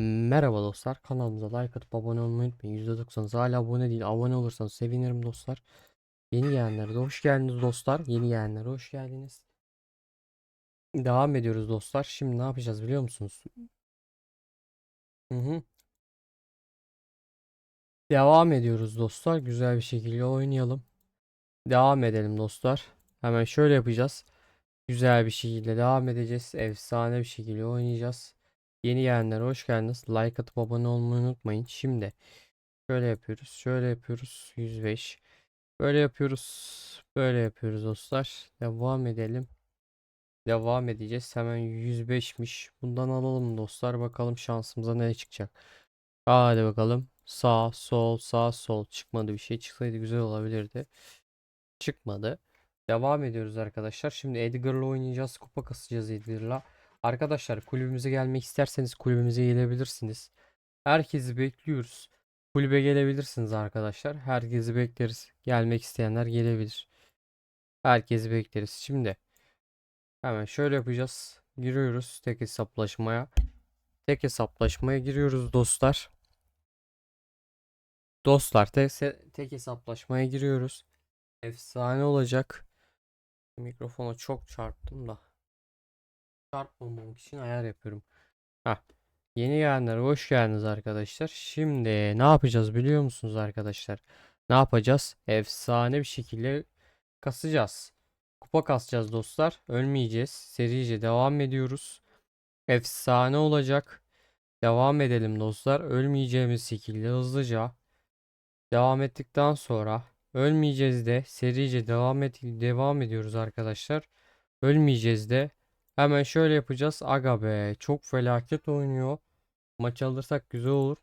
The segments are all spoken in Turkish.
Merhaba dostlar. Kanalımıza like atıp abone olmayı unutmayın. %90'ınız hala abone değil. Abone olursanız sevinirim dostlar. Yeni gelenlere de hoş geldiniz dostlar. Yeni gelenlere hoş geldiniz. Devam ediyoruz dostlar. Şimdi ne yapacağız biliyor musunuz? Hı hı. Devam ediyoruz dostlar. Güzel bir şekilde oynayalım. Devam edelim dostlar. Hemen şöyle yapacağız. Güzel bir şekilde devam edeceğiz. Efsane bir şekilde oynayacağız. Yeni gelenlere hoş geldiniz. Like atıp abone olmayı unutmayın. Şimdi şöyle yapıyoruz. Şöyle yapıyoruz. 105. Böyle yapıyoruz. Böyle yapıyoruz dostlar. Devam edelim. Devam edeceğiz. Hemen 105'miş. Bundan alalım dostlar. Bakalım şansımıza ne çıkacak. Hadi bakalım. Sağ, sol, sağ, sol. Çıkmadı bir şey. Çıksaydı güzel olabilirdi. Çıkmadı. Devam ediyoruz arkadaşlar. Şimdi Edgar'la oynayacağız. Kupa kasacağız Edgar'la. Arkadaşlar kulübümüze gelmek isterseniz kulübümüze gelebilirsiniz. Herkesi bekliyoruz. Kulübe gelebilirsiniz arkadaşlar. Herkesi bekleriz. Gelmek isteyenler gelebilir. Herkesi bekleriz. Şimdi hemen şöyle yapacağız. Giriyoruz tek hesaplaşmaya. Tek hesaplaşmaya giriyoruz dostlar. Dostlar tek, tek hesaplaşmaya giriyoruz. Efsane olacak. Mikrofona çok çarptım da. Çarpmamak için ayar yapıyorum. Heh. Yeni gelenler hoş geldiniz arkadaşlar. Şimdi ne yapacağız biliyor musunuz arkadaşlar? Ne yapacağız? Efsane bir şekilde kasacağız. Kupa kasacağız dostlar. Ölmeyeceğiz. Serice devam ediyoruz. Efsane olacak. Devam edelim dostlar. Ölmeyeceğimiz şekilde hızlıca devam ettikten sonra ölmeyeceğiz de serice devam et devam ediyoruz arkadaşlar. Ölmeyeceğiz de Hemen şöyle yapacağız. Aga be çok felaket oynuyor. Maç alırsak güzel olur.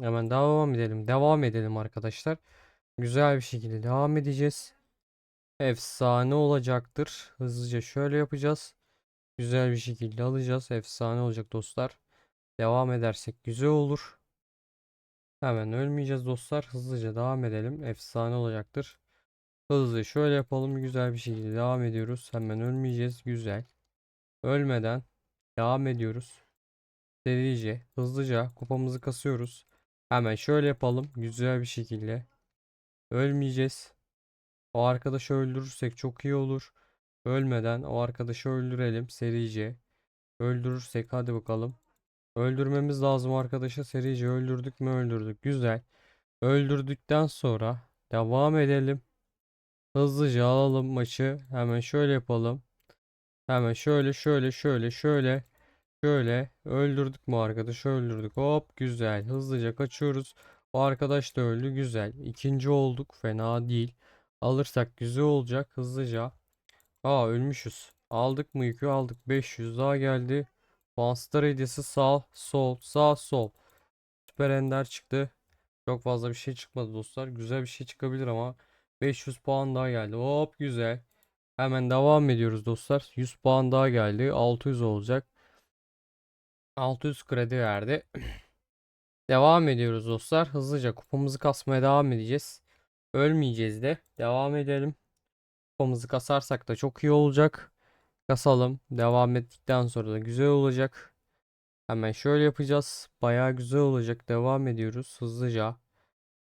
Hemen devam edelim. Devam edelim arkadaşlar. Güzel bir şekilde devam edeceğiz. Efsane olacaktır. Hızlıca şöyle yapacağız. Güzel bir şekilde alacağız. Efsane olacak dostlar. Devam edersek güzel olur. Hemen ölmeyeceğiz dostlar. Hızlıca devam edelim. Efsane olacaktır. Hızlı şöyle yapalım güzel bir şekilde devam ediyoruz. Hemen ölmeyeceğiz. Güzel. Ölmeden devam ediyoruz. Serice hızlıca kupamızı kasıyoruz. Hemen şöyle yapalım güzel bir şekilde. Ölmeyeceğiz. O arkadaşı öldürürsek çok iyi olur. Ölmeden o arkadaşı öldürelim serice. Öldürürsek hadi bakalım. Öldürmemiz lazım arkadaşı serice öldürdük mü öldürdük. Güzel. Öldürdükten sonra devam edelim. Hızlıca alalım maçı. Hemen şöyle yapalım. Hemen şöyle şöyle şöyle şöyle şöyle öldürdük mü arkadaşı öldürdük. Hop güzel. Hızlıca kaçıyoruz. O arkadaş da öldü. Güzel. İkinci olduk. Fena değil. Alırsak güzel olacak. Hızlıca. Aa ölmüşüz. Aldık mı yükü aldık. 500 daha geldi. Monster hediyesi sağ sol sağ sol. Süper ender çıktı. Çok fazla bir şey çıkmadı dostlar. Güzel bir şey çıkabilir ama 500 puan daha geldi. Hop güzel. Hemen devam ediyoruz dostlar. 100 puan daha geldi. 600 olacak. 600 kredi verdi. devam ediyoruz dostlar. Hızlıca kupamızı kasmaya devam edeceğiz. Ölmeyeceğiz de. Devam edelim. Kupamızı kasarsak da çok iyi olacak. Kasalım. Devam ettikten sonra da güzel olacak. Hemen şöyle yapacağız. Baya güzel olacak. Devam ediyoruz hızlıca.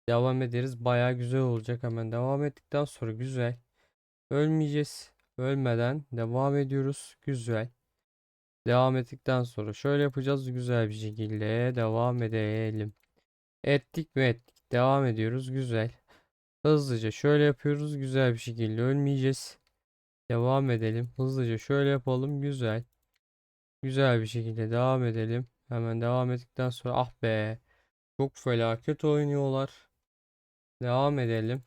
Devam ederiz. Baya güzel olacak. Hemen devam ettikten sonra güzel. Ölmeyeceğiz. Ölmeden devam ediyoruz. Güzel. Devam ettikten sonra şöyle yapacağız. Güzel bir şekilde devam edelim. Ettik mi ettik. Devam ediyoruz. Güzel. Hızlıca şöyle yapıyoruz. Güzel bir şekilde ölmeyeceğiz. Devam edelim. Hızlıca şöyle yapalım. Güzel. Güzel bir şekilde devam edelim. Hemen devam ettikten sonra ah be. Çok felaket oynuyorlar. Devam edelim.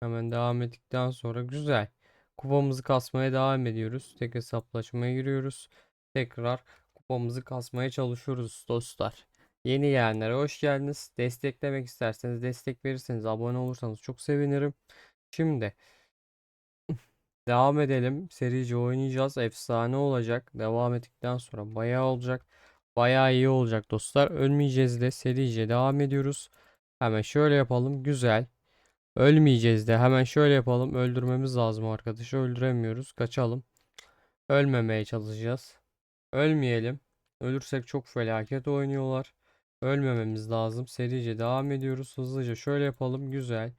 Hemen devam ettikten sonra güzel. Kupamızı kasmaya devam ediyoruz. Tek hesaplaşmaya giriyoruz. Tekrar kupamızı kasmaya çalışıyoruz dostlar. Yeni gelenlere hoş geldiniz. Desteklemek isterseniz destek verirseniz abone olursanız çok sevinirim. Şimdi devam edelim. Serice oynayacağız. Efsane olacak. Devam ettikten sonra bayağı olacak. Bayağı iyi olacak dostlar. Ölmeyeceğiz de serice devam ediyoruz. Hemen şöyle yapalım. Güzel. Ölmeyeceğiz de. Hemen şöyle yapalım. Öldürmemiz lazım arkadaşı. Öldüremiyoruz. Kaçalım. Ölmemeye çalışacağız. Ölmeyelim. Ölürsek çok felaket oynuyorlar. Ölmememiz lazım. Serice devam ediyoruz. Hızlıca şöyle yapalım. Güzel.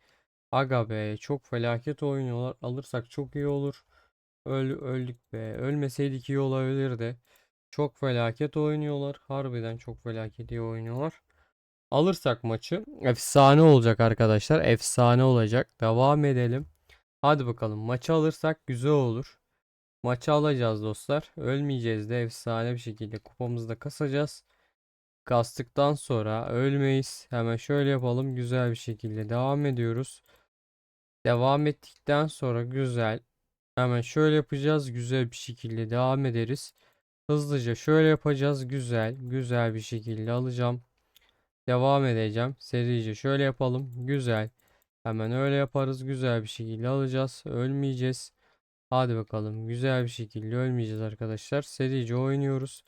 Aga be çok felaket oynuyorlar. Alırsak çok iyi olur. Öl, öldük be. Ölmeseydik iyi olabilirdi. Çok felaket oynuyorlar. Harbiden çok felaket iyi oynuyorlar. Alırsak maçı efsane olacak arkadaşlar. Efsane olacak. Devam edelim. Hadi bakalım. Maçı alırsak güzel olur. Maçı alacağız dostlar. Ölmeyeceğiz de efsane bir şekilde kupamızı da kasacağız. Kastıktan sonra ölmeyiz. Hemen şöyle yapalım. Güzel bir şekilde devam ediyoruz. Devam ettikten sonra güzel. Hemen şöyle yapacağız. Güzel bir şekilde devam ederiz. Hızlıca şöyle yapacağız. Güzel. Güzel bir şekilde alacağım. Devam edeceğim. Serice şöyle yapalım. Güzel. Hemen öyle yaparız. Güzel bir şekilde alacağız. Ölmeyeceğiz. Hadi bakalım. Güzel bir şekilde ölmeyeceğiz arkadaşlar. Serice oynuyoruz.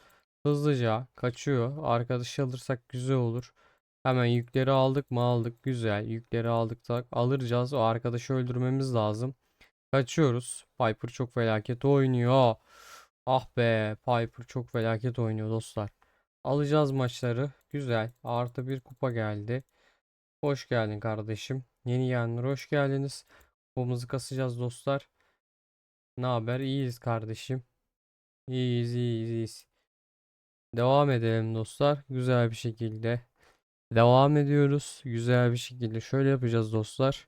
Hızlıca kaçıyor. Arkadaş alırsak güzel olur. Hemen yükleri aldık mı aldık. Güzel. Yükleri aldık alıracağız. O arkadaşı öldürmemiz lazım. Kaçıyoruz. Piper çok felaket oynuyor. Ah be. Piper çok felaket oynuyor dostlar. Alacağız maçları. Güzel. Artı bir kupa geldi. Hoş geldin kardeşim. Yeni gelenler hoş geldiniz. Kupamızı kasacağız dostlar. Ne haber? İyiyiz kardeşim. İyiyiz, iyiyiz, iyiyiz. Devam edelim dostlar. Güzel bir şekilde. Devam ediyoruz. Güzel bir şekilde. Şöyle yapacağız dostlar.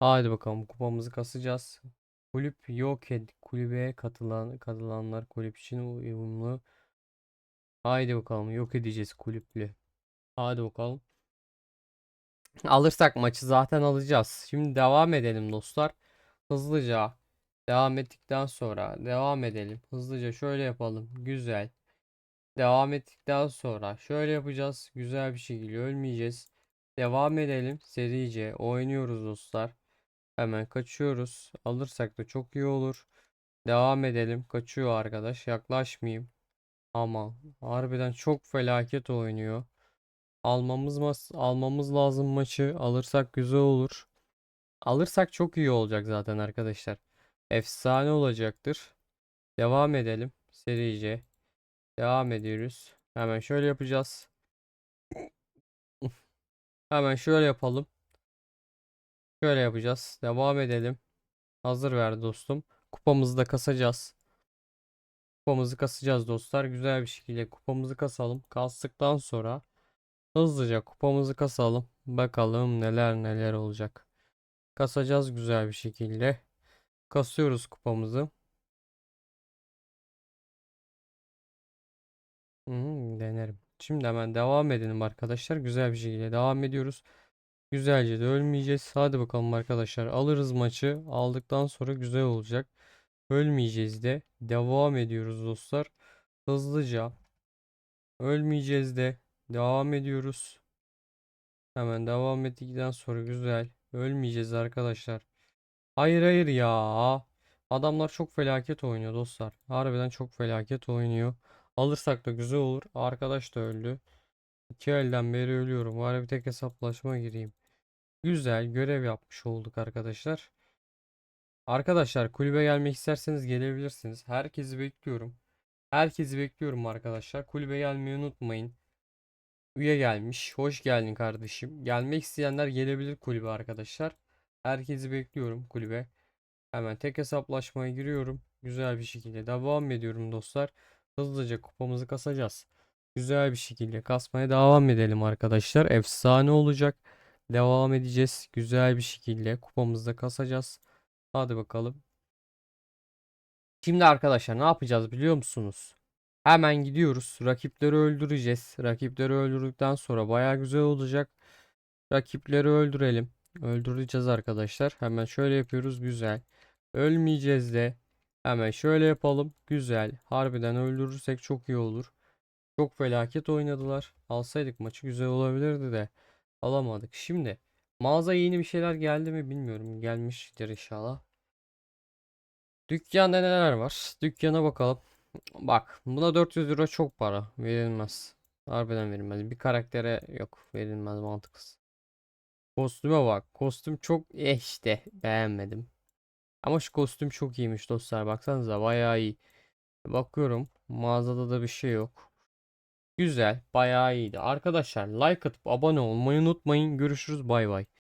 Hadi bakalım kupamızı kasacağız. Kulüp yok kulübe katılan katılanlar kulüp için uyumlu. Haydi bakalım yok edeceğiz kulüplü. Hadi bakalım. Alırsak maçı zaten alacağız. Şimdi devam edelim dostlar. Hızlıca devam ettikten sonra devam edelim. Hızlıca şöyle yapalım. Güzel. Devam ettikten sonra şöyle yapacağız. Güzel bir şekilde ölmeyeceğiz. Devam edelim. Serice oynuyoruz dostlar. Hemen kaçıyoruz. Alırsak da çok iyi olur. Devam edelim. Kaçıyor arkadaş. Yaklaşmayayım. Ama harbiden çok felaket oynuyor. Almamız almamız lazım maçı. Alırsak güzel olur. Alırsak çok iyi olacak zaten arkadaşlar. Efsane olacaktır. Devam edelim. Serice. Devam ediyoruz. Hemen şöyle yapacağız. Hemen şöyle yapalım. Şöyle yapacağız. Devam edelim. Hazır ver dostum. Kupamızı da kasacağız. Kupamızı kasacağız dostlar. Güzel bir şekilde kupamızı kasalım. Kastıktan sonra hızlıca kupamızı kasalım. Bakalım neler neler olacak. Kasacağız güzel bir şekilde. Kasıyoruz kupamızı. Hmm, denerim. Şimdi hemen devam edelim arkadaşlar. Güzel bir şekilde devam ediyoruz. Güzelce de ölmeyeceğiz. Hadi bakalım arkadaşlar. Alırız maçı. Aldıktan sonra güzel olacak. Ölmeyeceğiz de. Devam ediyoruz dostlar. Hızlıca. Ölmeyeceğiz de. Devam ediyoruz. Hemen devam ettikten sonra güzel. Ölmeyeceğiz arkadaşlar. Hayır hayır ya. Adamlar çok felaket oynuyor dostlar. Harbiden çok felaket oynuyor. Alırsak da güzel olur. Arkadaş da öldü. İki elden beri ölüyorum. Var bir tek hesaplaşma gireyim. Güzel görev yapmış olduk arkadaşlar. Arkadaşlar kulübe gelmek isterseniz gelebilirsiniz. Herkesi bekliyorum. Herkesi bekliyorum arkadaşlar. Kulübe gelmeyi unutmayın. Üye gelmiş. Hoş geldin kardeşim. Gelmek isteyenler gelebilir kulübe arkadaşlar. Herkesi bekliyorum kulübe. Hemen tek hesaplaşmaya giriyorum. Güzel bir şekilde devam ediyorum dostlar. Hızlıca kupamızı kasacağız. Güzel bir şekilde kasmaya devam edelim arkadaşlar. Efsane olacak. Devam edeceğiz. Güzel bir şekilde kupamızı da kasacağız. Hadi bakalım. Şimdi arkadaşlar ne yapacağız biliyor musunuz? Hemen gidiyoruz. Rakipleri öldüreceğiz. Rakipleri öldürdükten sonra baya güzel olacak. Rakipleri öldürelim. Öldüreceğiz arkadaşlar. Hemen şöyle yapıyoruz. Güzel. Ölmeyeceğiz de. Hemen şöyle yapalım. Güzel. Harbiden öldürürsek çok iyi olur. Çok felaket oynadılar. Alsaydık maçı güzel olabilirdi de. Alamadık. Şimdi mağaza yeni bir şeyler geldi mi bilmiyorum. Gelmiştir inşallah. Dükkanda neler var? Dükkana bakalım. Bak buna 400 euro çok para. Verilmez. Harbiden verilmez. Bir karaktere yok. Verilmez mantıksız. Kostüme bak. Kostüm çok eh işte beğenmedim. Ama şu kostüm çok iyiymiş dostlar. Baksanıza bayağı iyi. Bakıyorum. Mağazada da bir şey yok. Güzel. Bayağı iyiydi. Arkadaşlar like atıp abone olmayı unutmayın. Görüşürüz. Bay bay.